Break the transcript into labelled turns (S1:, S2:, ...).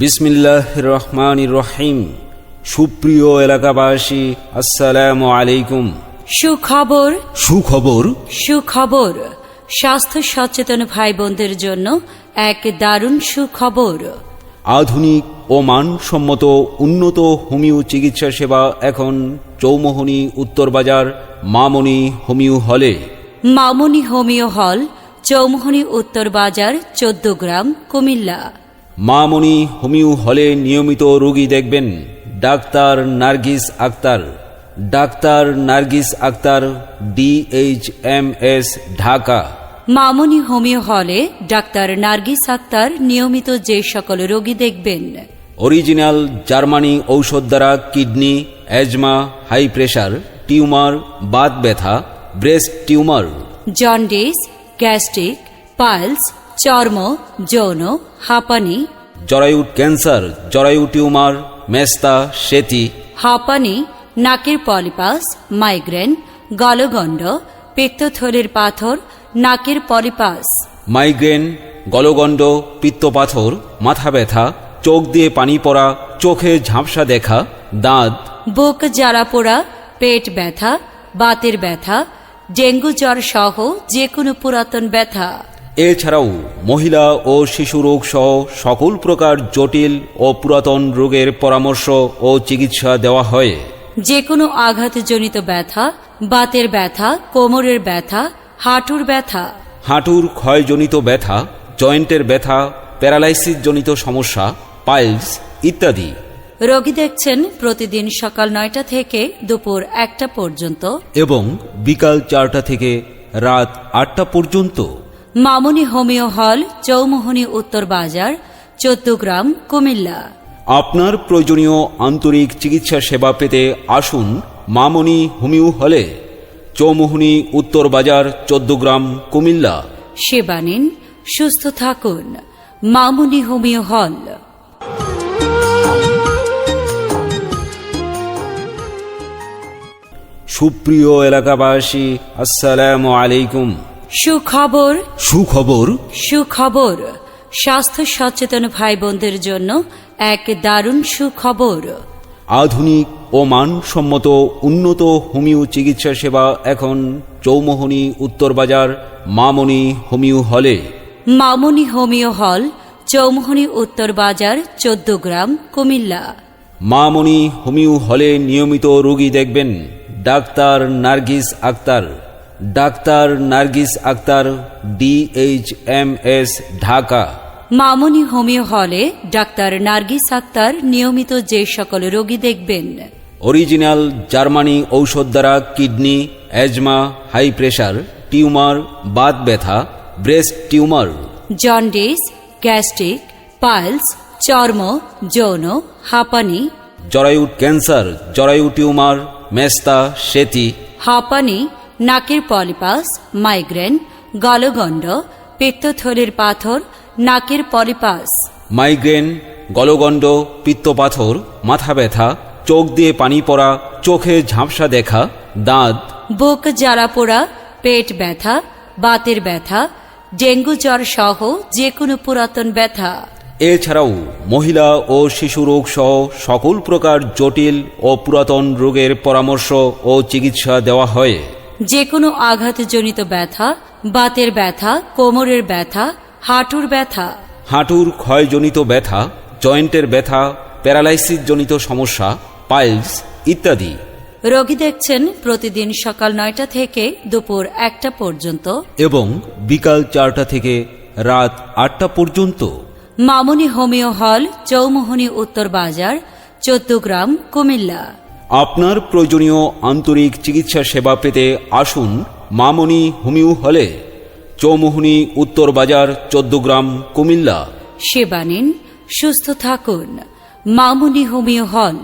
S1: বিসমিল্লাহ রহমান রহিম সুপ্রিয় এলাকাবাসী আসসালামু আলাইকুম।
S2: সুখবর?
S1: সুখবর?
S2: সুখবর। স্বাস্থ্য সচেতন ভাই বোনদের জন্য এক দারুণ সুখবর।
S1: আধুনিক ও মানসম্মত উন্নত হোমিও চিকিৎসা সেবা এখন চৌমোহনী উত্তরবাজার মামনি হোমিও হলে।
S2: মামনি হোমিও হল চৌমোহনী উত্তর বাজার চোদ্দ গ্রাম কুমিল্লা।
S1: মামনি হোমিও হলে নিয়মিত রোগী দেখবেন। Doctor Nargis Akter. Doctor Nargis Akter DH M S Dhaka.
S2: Mamoni homeo হলে ডাক্তার নার্গিস আক্তার নিয়মিত যে সকল রোগী দেখবেন।
S1: অরিজিনাল জার্মানি ঔষধ দ্বারা kidney asthma high pressure tumour Baat ব্যথা breast tumour.
S2: Jaundice gastric piles চর্ম যৌন হাঁপানি।
S1: জরায়ু ক্যান্সার জরায়ু টিউমার মেস্তা সেতি।
S2: হাঁপানি নাকের পলিপাস মাইগ্রেন গলগণ্ড পিত্তথলির পাথর নাকের পলিপাস।
S1: মাইগ্রেন গলগণ্ড পিত্তপাথর মাথা ব্যথা চোখ দিয়ে পানি পড়া চোখে ঝাপসা দেখা দাঁত।
S2: বুক জ্বালা পোড়া পেট ব্যথা বাতের ব্যথা ডেঙ্গু জ্বর সহ যে কোনো পুরাতন ব্যথা।
S1: এছাড়াও মহিলা ও শিশু রোগ সহ সকল প্রকার জটিল ও পুরাতন রোগের পরামর্শ ও চিকিৎসা দেওয়া হয়।
S2: যে কোনো আঘাতজনিত ব্যথা বাতের ব্যথা কোমরের ব্যথা হাঁটুর ব্যথা।
S1: হাঁটুর ক্ষয়জনিত ব্যথা জয়েন্টের ব্যথা প্যারালাইসিস জনিত সমস্যা পাইলস ইত্যাদি।
S2: রোগী দেখছেন প্রতিদিন সকাল নয়টা থেকে দুপুর একটা পর্যন্ত।
S1: এবং বিকাল চারটা থেকে রাত আটটা পর্যন্ত।
S2: মামনি হোমিও হল চৌমোহনী উত্তর বাজার চোদ্দগ্রাম কুমিল্লা।
S1: আপনার প্রয়োজনীয় আন্তরিক চিকিৎসা সেবা পেতে আসুন মামনি হোমিও হলে চৌমোহনী উত্তর বাজার চোদ্দগ্রাম কুমিল্লা।
S2: সেবা নিন সুস্থ থাকুন। মামনি হোমিও হল।
S1: সুপ্রিয় এলাকাবাসী আসসালামু আলাইকুম।
S2: সুখবর
S1: সুখবর
S2: সুখবর। স্বাস্থ্য সচেতন ভাই বোনদের জন্য এক দারুণ সুখবর।
S1: আধুনিক ও মানসম্মত উন্নত হোমিও চিকিৎসা সেবা এখন চৌমোহনী উত্তরবাজার মামনি হোমিও হলে।
S2: মামনি হোমিও হল চৌমোহনী উত্তর বাজার চোদ্দ গ্রাম কুমিল্লা।
S1: মামনি হোমিও হলে নিয়মিত রোগী দেখবেন। Doctor Nargis Akter. Doctor Nargis Akter DH M S Dhaka.
S2: Mamoni homeo হলে ডাক্তার নার্গিস আক্তার নিয়মিত যে সকল রোগী দেখবেন।
S1: অরিজিনাল জার্মানি ঔষধ দ্বারা kidney asthma high pressure tumour Baat ব্যথা breast tumour.
S2: Jaundice gastric piles চর্ম যৌন হাঁপানি।
S1: জরায়ু ক্যান্সার জরায়ু টিউমার মেস্তা সেতি।
S2: হাঁপানি নাকের পলিপাস মাইগ্রেন গলগণ্ড পিত্তথলির পাথর নাকের পলিপাস।
S1: মাইগ্রেন গলগণ্ড পিত্তপাথর মাথা ব্যথা চোখ দিয়ে পানি পড়া চোখে ঝাপসা দেখা দাঁত।
S2: বুক জ্বালা পোড়া পেট ব্যথা বাতের ব্যথা ডেঙ্গু জ্বর সহ যে কোনো পুরাতন ব্যথা।
S1: এছাড়াও মহিলা ও শিশু রোগ সহ সকল প্রকার জটিল ও পুরাতন রোগের পরামর্শ ও চিকিৎসা দেওয়া হয়।
S2: যে কোনো আঘাতজনিত ব্যথা বাতের ব্যথা কোমরের ব্যথা হাঁটুর ব্যথা।
S1: হাঁটুর ক্ষয়জনিত ব্যথা জয়েন্টের ব্যথা প্যারালাইসিস জনিত সমস্যা পাইলস ইত্যাদি।
S2: রোগী দেখছেন প্রতিদিন সকাল নয়টা থেকে দুপুর একটা পর্যন্ত।
S1: এবং বিকাল চারটা থেকে রাত আটটা পর্যন্ত।
S2: মামনি হোমিও হল চৌমোহনী উত্তর বাজার চোদ্দগ্রাম কুমিল্লা।
S1: আপনার প্রয়োজনীয় আন্তরিক চিকিৎসা সেবা পেতে আসুন মামনি হোমিও হলে চৌমোহনী উত্তর বাজার চোদ্দগ্রাম কুমিল্লা।
S2: সেবা নিন, সুস্থ থাকুন। মামনি হোমিও হল